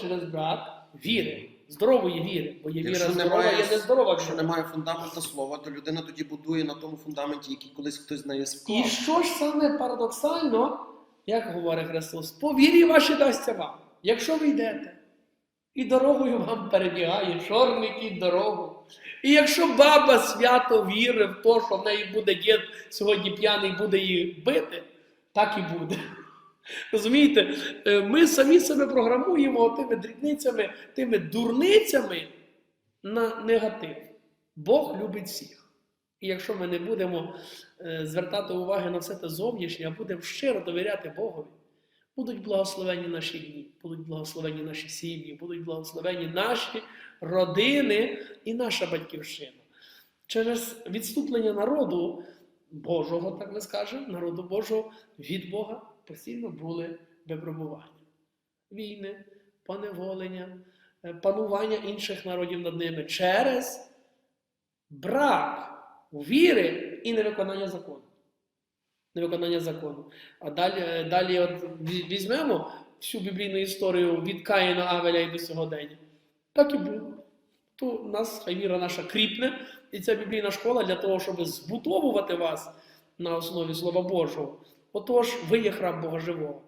через брак віри, здорової віри. Бо є віра Якщо здорова, немає, є нездорова якщо віра. немає фундамента слова, то людина тоді будує на тому фундаменті, який колись хтось з нею І що ж саме парадоксально, як говорить Христос, по вірі ваші дасться вам. Якщо ви йдете, і дорогою вам перебігає чорний кіт дорогу. І якщо баба свято вірить в те, що в неї буде дід сьогодні п'яний буде її бити, так і буде. Розумієте, Е, ми самі себе програмуємо тими дрібницями, тими дурницями на негатив. Бог любить всіх. І якщо ми не будемо е, звертати уваги на все те зовнішнє, а будемо щиро довіряти Богові, будуть благословені наші дні, будуть благословені наші сім'ї, будуть благословені наші родини і наша батьківщина. Через відступлення народу Божого, так ми скажемо, народу Божого від Бога постійно були випробування. Війни, поневолення, е, панування інших народів над ними через брак віри і невиконання закону. Невиконання закону. А далі, далі от візьмемо всю біблійну історію від Каїна Авеля і до сьогодення. Так і було. То нас хай віра наша кріпне, і ця біблійна школа для того, щоб збудовувати вас на основі Слова Божого. Отож, ви є храм Бога Живого.